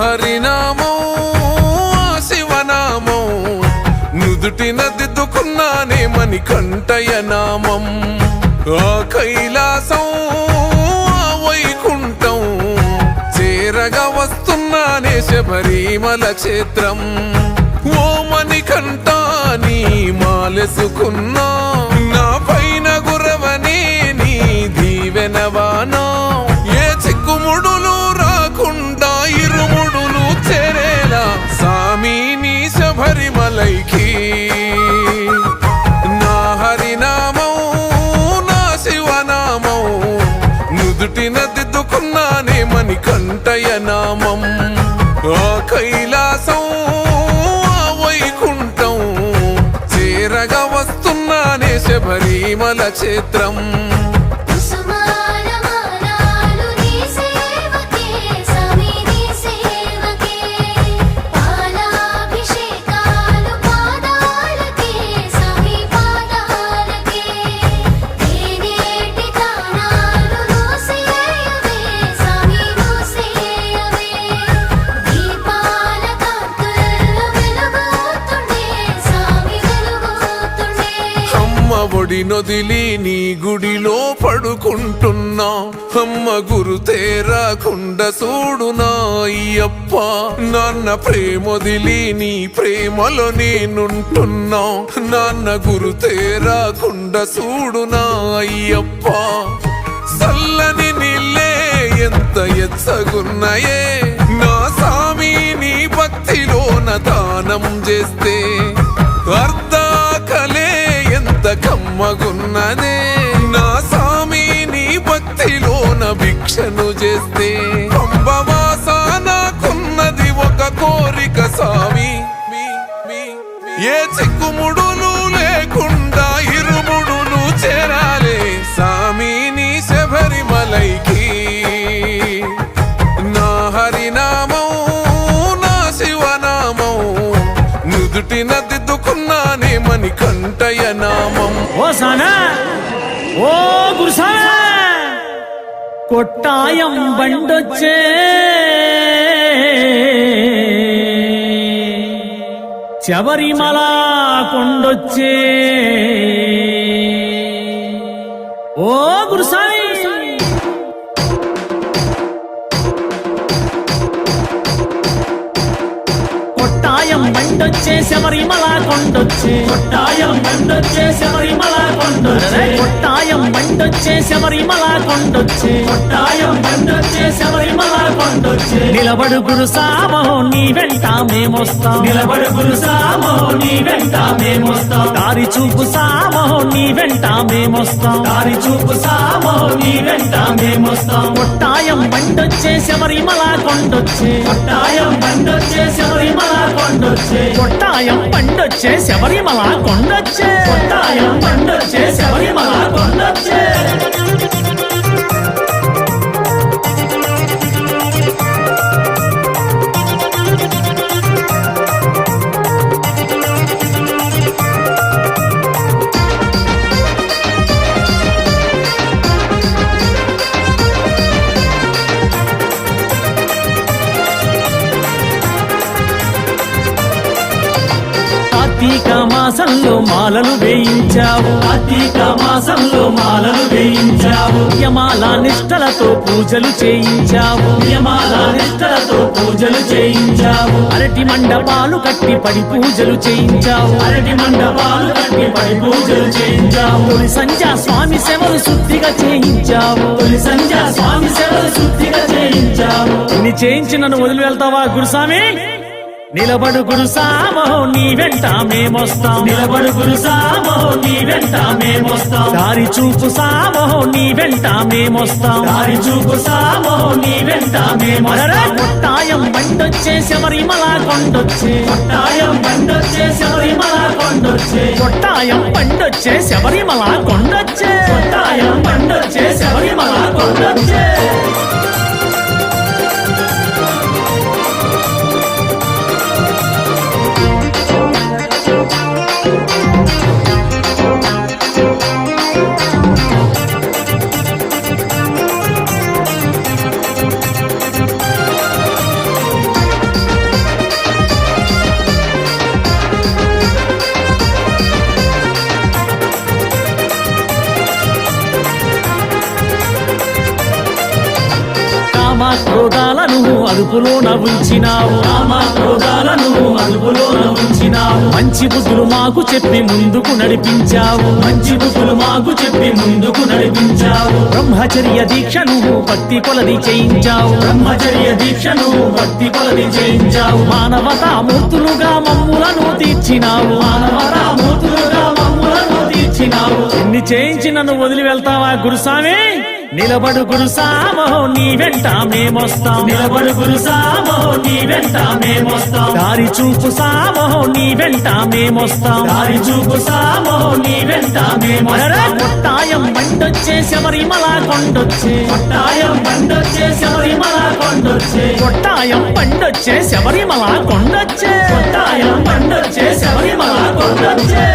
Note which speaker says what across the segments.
Speaker 1: హరినామం ఆ శివనామం నుదుటిన దిద్దుకున్నానే మని కంటయ నామం. ఆ కైలాసం ఆ వైకుంఠం చేరగా వస్తున్నానే శబరిమల క్షేత్రం. ఓ మణికంఠ నీ మాలెసుకున్నా నా పైన గురవనే నీ దీవెనవానా శబరిమలైకి నా హరినామం నా శివనామం నుదుటిన దిద్దుకున్నానే మని కంటయ నామం. ఆ కైలాసం ఆ వైకుంఠం చేరగా వస్తున్నానే శబరిమల క్షేత్రం. ఒడి నీ గుడిలో పడుకుంటున్నా. అమ్మ గురు తేరాకుండా చూడు అయ్యప్ప నాన్న ప్రేమొదిలి నీ ప్రేమలో నేనుంటున్నా. నాన్న గురు తేరాకుండా చూడు అయ్యప్ప చల్లని నీళ్ళే ఎంత ఎచ్చగున్నాయే. నా సామి నీ భక్తిలోన దానం చేస్తే. అర్ధాకలే ఎంత కమ్మగున్నదే నా స్వామి నీ భక్తిలోన భిక్షను చేస్తే పంబవాస నాకున్నది ఒక కోరిక స్వామి ఏ చిక్కుముడులు లేకుండా ఇరుముడులు చేరాలే స్వామి నీ శబరిమలైకి. నా హరినామం నా శివనామం నది దిద్దుకున్నానే మణికన్ గురుసానా.
Speaker 2: ఓ గురుసానా. కొట్టాయం బండొచ్చే. శబరిమల కొండొచ్చే. ఓ గురుసాయి కొట్టాయం బండి బండొచ్చే శబరిమల కొండొచ్చే. కొట్టాయం బండొచ్చే శబరిమల కొండొచ్చే. కొట్టాయం బండొచ్చే శబరిమల కొండొచ్చే. కొట్టాయం బండొచ్చే శబరిమల కొండొచ్చే. నిలబడు గురు సామో నీ వెంట మేమొస్తాం. నిలబడు గురు సామో నీ వెంట మేమొస్తాం. దారి చూపు సామో నీ వెంట మేమొస్తాం. దారి చూపు సామో నీ వెంట మేమొస్తాం. కొట్టాయం బండొచ్చే శబరిమల కొండొచ్చే. కొట్టాయం బండొచ్చే శబరిమల కొండొచ్చే. కొట్టాయం పండొచ్చే శబరిమల కొండొచ్చే. కొట్టాయం పండొచ్చే శబరిమల కొండొచ్చే. మాసంలో మాలలు వేయించావు. కార్తీక మాసంలో మాలలు వేయించావు. యమాల నిష్టలతో పూజలు చేయించావు. యమాల నిష్టలతో పూజలు చేయించావు. అరటి మండపాలు కట్టి పడి పూజలు చేయించావు. అరటి మండపాలు కట్టి పడి పూజలు చేయించావు. తొలి స్వామి సేవలు శుద్ధిగా చేయించావు. తొలి సంధ్య స్వామి సేవలు శుద్ధిగా చేయించావు. నీ చేయించి నన్ను వదిలి వెళ్తావా గురుస్వామి? నిలబడు గురు సామో నీ వెంట మేమొస్తాం. నిలబడు గురు సామో నీ వెంట మేమొస్తాం. దారి చూపు సామో నీ వెంట మేమొస్తాం. దారి చూపు సామో నీ వెంట మేమొస్తాం. కొట్టాయం బండొచ్చే శబరిమల కొండొచ్చే. కొట్టాయం బండొచ్చే శబరిమల కొండొచ్చే. కొట్టాయం బండొచ్చే శబరిమల కొండొచ్చే. కొట్టాయం బండొచ్చే శబరిమల కొండొచ్చే. అదుపులోన ఉంచినావు అదుపులోన ఉంచినావు మంచి బుద్ధులు మాకు చెప్పి ముందుకు నడిపించావు. మంచి బుద్ధులు మాకు చెప్పి ముందుకు నడిపించావు. బ్రహ్మచర్య దీక్షను భక్తి కొలది చేయించావు. బ్రహ్మచర్య దీక్షను భక్తి కొలది చేయించావు. మానవతా మూర్తులుగా మమ్ములను తీర్చినావు. మానవతా ఎన్ని చేయించి నన్ను వదిలి వెళ్తావా గురుస్వామి? నిలబడు గురుసామో నీ వెంట మేమొస్తాం. నిలబడు గురుసామో నీ వెంట మేమొస్తాం. దారి చూపు సామో నీ వెంట మేమొస్తాం. దారి చూపు సామో నీ వెంట మేమొస్తాం. కొట్టాయం బండొచ్చే శబరిమల కొండొచ్చే. కొట్టాయం బండొచ్చే శబరిమల కొండొచ్చే. కొట్టాయం బండొచ్చే శబరిమల కొండొచ్చే. కొట్టాయం బండొచ్చే శబరిమల కొండొచ్చే.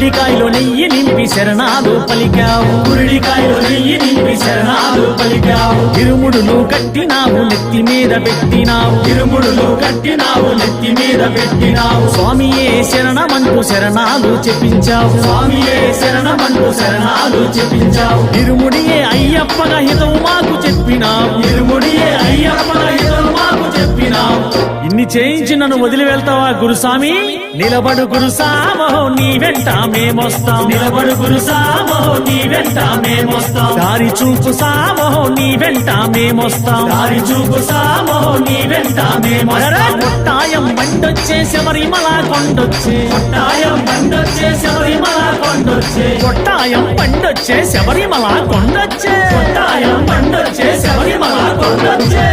Speaker 2: కురిడికాయలో నెయ్యి నింపి శరణాలు పలికావు. కురిడికాయలో నెయ్యి నింపి శరణాలు పలికావు. ఇరుముడులు కట్టినావు నెత్తి మీద పెట్టినావు. ఇరుముడులు కట్టినావు నెత్తి మీద పెట్టినావు. స్వామియే శరణమంటూ శరణాలు చెప్పించావు. స్వామియే శరణమంటూ శరణాలు చెప్పించావు. ఇరుముడియే అయ్యప్పగా హితవు మాకు చెప్పినావు. ఇరుముడియే అయ్యప్ప ఇన్ని చేయించి నన్ను వదిలి వెళ్తావా గురుస్వామి? నిలబడు గురుసామో నీ వెంట మేమొస్తాం. నిలబడు గురుసామో నీ వెంట మేమొస్తాం. దారి చూపు సామో నీ వెంట మేమొస్తాం. దారి చూపు సామో నీ వెంట మేమొస్తాం. కొట్టాయం మండొచ్చే శబరిమల కొండొచ్చే. కొట్టాయం మండొచ్చే శబరిమల కొండొచ్చే. కొట్టాయం పండొచ్చే శబరిమల కొండొచ్చే. కొట్టాయం పండొచ్చే శబరిమల కొండొచ్చే.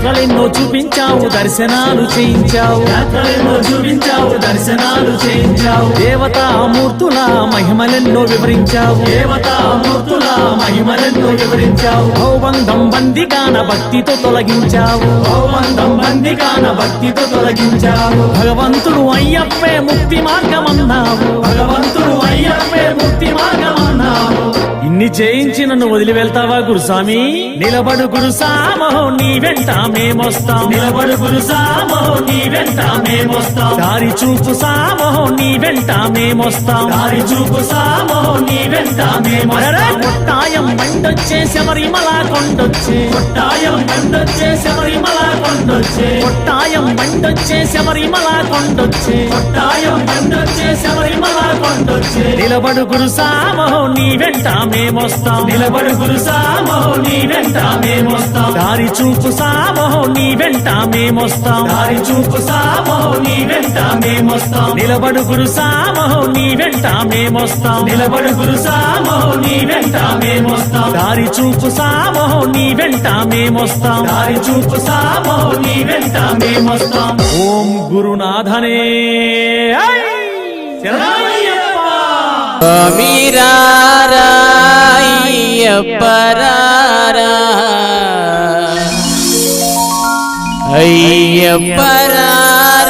Speaker 2: యాత్రలెన్నో చూపించావు దర్శనాలు చేయించావు. యాత్రలెన్నో చూపించావు దర్శనాలు చేయించావు. దేవతామూర్తుల మహిమలెన్నో వివరించావు. దేవతామూర్తుల మహిమలెన్నో వివరించావు. భౌబంధం బందిగాన భక్తితో తొలగించావు. భౌబంధం బందిగాన భక్తితో తొలగించావు. భగవంతుడు అయ్యప్పే ముక్తి మార్గమన్నావు. భగవంతుడు అయ్యప్పే ముక్తి మార్గమన్నావు. ఇన్ని చేయించి నన్ను వదిలి వెళ్తావా గురుస్వామి? నిలబడు గురుసామో నీ వెంట మేమొస్తాం. నిలబడు గురుసామో నీ వెంట మేమొస్తాం. దారి చూపు సామో నీ వెంట మేమొస్తాం. దారి చూపు సామో నీ వెంట మేమొస్తాం. కొట్టాయం మండొచ్చే శబరిమల కొండొచ్చే. కొట్టాయం మండొచ్చే శబరిమల కొండొచ్చే. కొట్టాయం మండొచ్చే శబరిమల కొండొచ్చే. కొట్టాయం మండొచ్చే శబరిమల కొండొచ్చే. నిలబడు గురుసామో నీ వెంట మేమొస్తాం. నిలబడు గురుసామో నీ వెంట మేమొస్తాం. దారి చూపు సామో నీ వెంట మేమొస్తాం. దారి చూపు సామో నీ వెంట మేమొస్తాం. నిలబడు గురుసామో నీ వెంట మేమొస్తాం. నిలబడు గురుసామో నీ వెంట మేమొస్తాం. దారి చూపు సామో నీ వెంట మేమొస్తాం. దారి చూపు సామో నీ వెంట మేమొస్తాం. ఓం గురునాథనే! శరణమయ్యప్ప
Speaker 3: అయ్యప్పరారా. అయ్యప్పరారా.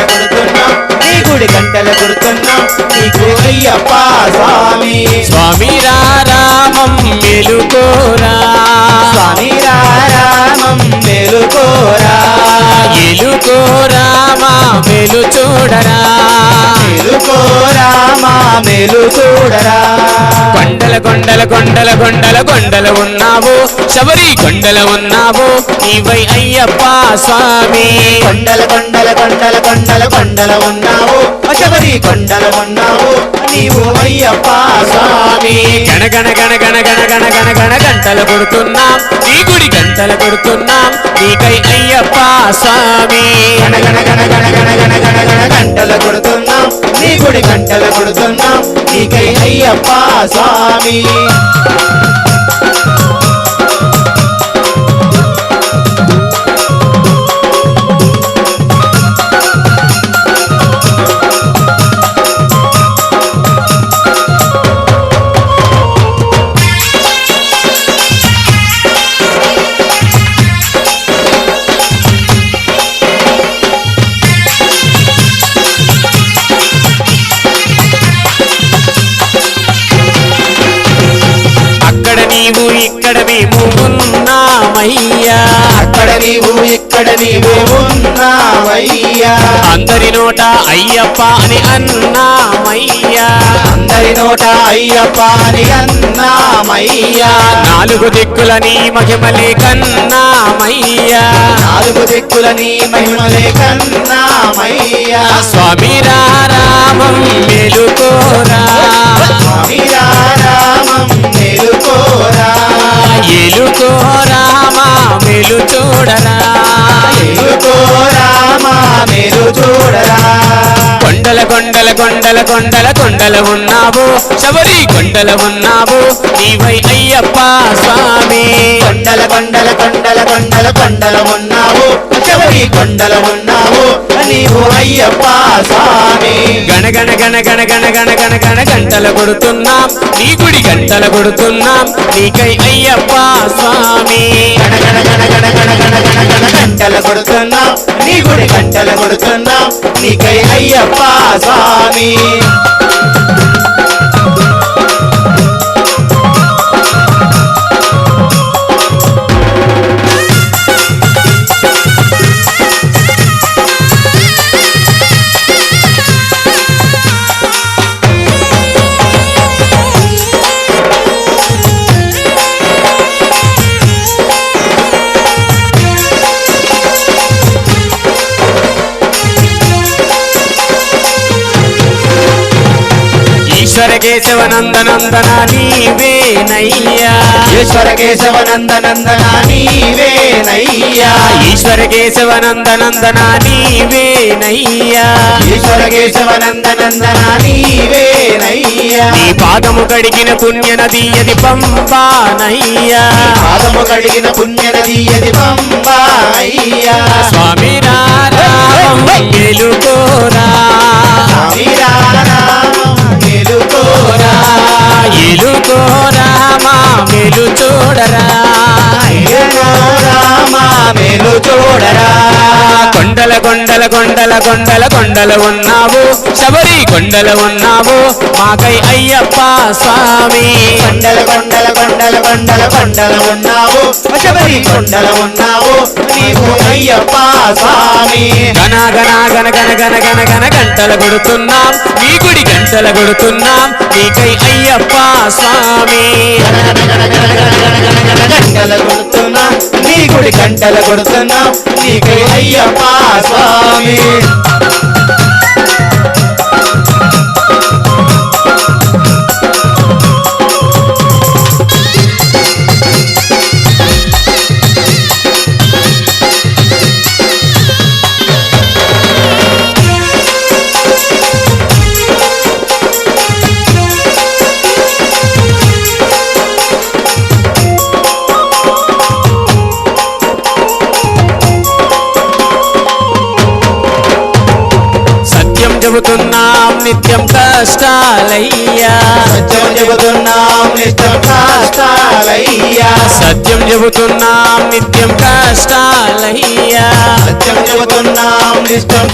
Speaker 4: నీకు అయ్యప్ప స్వామి.
Speaker 3: స్వామి రామం మెలుకోరా.
Speaker 4: స్వామి రామం
Speaker 3: మేలుకో రామా మేలు చూడరా
Speaker 4: మేలుకో రామా మేలు చూడరా.
Speaker 3: కొండల కొండల కొండల కొండల కొండల ఉన్నావు శబరి కొండల ఉన్నావు నీవై అయ్యప్ప స్వామి.
Speaker 4: కొండల కొండల కొండల కొండల కొండల ఉన్నావు శబరి కొండల ఉన్నావు నీవు అయ్యప్ప స్వామి
Speaker 3: గణగణ గణగణ గణగణ గణగణ గంటలు కొడుతున్నాం నీ గుడి గంటలు కొడుతున్నాం నీకై అయ్యప్ప స్వామి
Speaker 4: గణగణ గణగణ గణగణ గణగణ గంటలు కొడుతున్నాం నీ గుడి గంటలు కొడుతున్నాం నీకై అయ్యప్ప స్వామి
Speaker 3: ఇక్కడ మేము ఉన్నామయ్యా
Speaker 4: అక్కడ నీవు ఇక్కడ నీవు ఉన్నావయ్యా
Speaker 3: అందరి నోట అయ్యప్ప అని అన్నామయ్యా.
Speaker 4: అందరి నోట అయ్యప్ప అని అన్నామయ్యా.
Speaker 3: నాలుగు దిక్కుల నీ మహిమలే కన్నామయ్యా
Speaker 4: నాలుగు దిక్కుల నీ మహిమలే కన్నామయ్యా
Speaker 3: స్వామి రామం మేలుకోరా.
Speaker 4: స్వామి రామం మేలుకోరా.
Speaker 3: ఏలుకో రామా మేలు చూడరా
Speaker 4: మేలుకో రామా మేలు చూడరా
Speaker 3: కొండల కొండల కొండల కొండల కొండల ఉన్నావు. శబరి కొండల ఉన్నావు. నీవై అయ్యప్ప స్వామి.
Speaker 4: కొండల కొండల కొండల కొండల కొండల ఉన్నావు. శబరి కొండల ఉన్నావు. నీవు అయ్యప్ప స్వామి
Speaker 3: గణగణ గణ గణ గణ గణ గణ గణ గంటల కొడుతున్నాం నీ గుడి గంటల కొడుతున్నాం నీకై అయ్యప్ప స్వామి
Speaker 4: గణగణ గణ గంటల కొడుతున్నాం నీ గుడి గంటల కొడుతున్నాం నీకై అయ్యప్ప స్వామి
Speaker 3: కేశవ నందనందన నీవేనయ్యా
Speaker 4: ఈశ్వర కేశవ నందనందన నీవేనయ్యా
Speaker 3: ఈశ్వర కేశవ నందనందన నీవేనయ్యా
Speaker 4: ఈశ్వర కేశవ నందనందన నీవేనయ్యా
Speaker 3: నీ పాదము కడిగిన పుణ్య నది అది పంపానయ్యా
Speaker 4: పాదము కడిగిన పుణ్య నది అది
Speaker 3: స్వామి గెలుకోరా మేలు చూడరా.
Speaker 4: అయ్యో మేలు చూడరా.
Speaker 3: కొండల కొండల కొండల కొండల కొండల ఉన్నావు శబరి కొండల ఉన్నావు మాకై అయ్యప్ప స్వామి
Speaker 4: కొండల కొండల కొండల కొండల కొండల ఉన్నావు శబరి కొండల ఉన్నావు నీవు అయ్యప్ప స్వామి
Speaker 3: గణ గణ గణ గణ గణ గణ గణ గంటల కొడుతున్నాం నీ గుడి గంటల కొడుతున్నాం నీకై అయ్యప్ప స్వామి
Speaker 4: గంటల కొడుతున్నా నీ గుడి గంటల కొడుతున్నా கார்த்திகை ஐயப்பா சுவாமி. ఇష్టం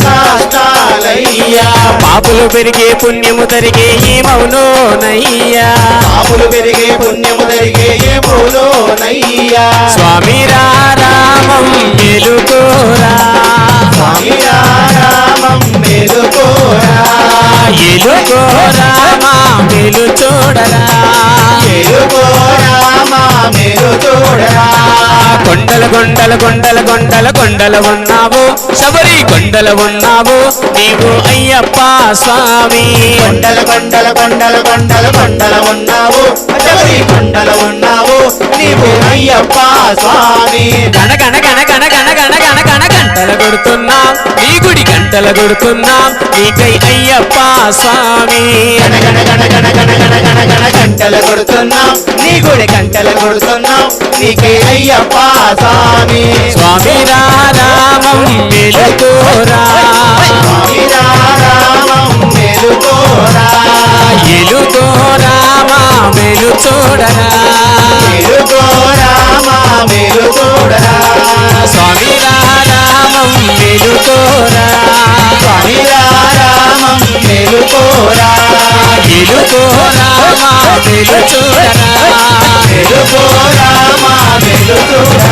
Speaker 3: పాపులు పెరిగే పుణ్యము తరిగే ఈ మౌనోనయ్యా.
Speaker 4: పాపులు పెరిగే పుణ్యము తరిగే ఏ మౌనోనయ్యా.
Speaker 3: స్వామి రామం మెలుకోరా.
Speaker 4: స్వామి రామం మేలుకోరా
Speaker 3: ఎలుకోరా మా మేలు చూడరా
Speaker 4: మేలుకోరా మా మేలు చూడరా
Speaker 3: కొండల కొండల కొండల కొండల కొండల ఉన్నావు శబరి కొండల ఉన్నావు నీవు అయ్యప్ప స్వామి
Speaker 4: కొండల కొండల కొండల కొండల కొండల ఉన్నావు శబరి కొండల ఉన్నావు నీవు అయ్యప్ప స్వామి
Speaker 3: గణ గణ గణ గణ గణ గణ గణ గణ గంటల కొడుతున్నాం. గంటల కొడుతున్నాం. నీకై అయ్యప్ప స్వామి.
Speaker 4: గంటల కొడుతున్నాం. నీ గుడి గంటల కొడుతున్నాం. నీకై అయ్యప్ప స్వామి.
Speaker 3: స్వామి రామం వెలుకోరా
Speaker 4: స్వామి రామం వెలుతోరా
Speaker 3: ఎలుతోరా మా వెలు చూడరా
Speaker 4: వెలుతోరా మా వెలు చూడరా
Speaker 3: స్వామి రామం వెలుతోరా.
Speaker 4: స్వామి రామం వెలుతోరా
Speaker 3: ఎలుతోరా మా వెలు చూడరా
Speaker 4: వెలుతోరా మా వెలు చూడరా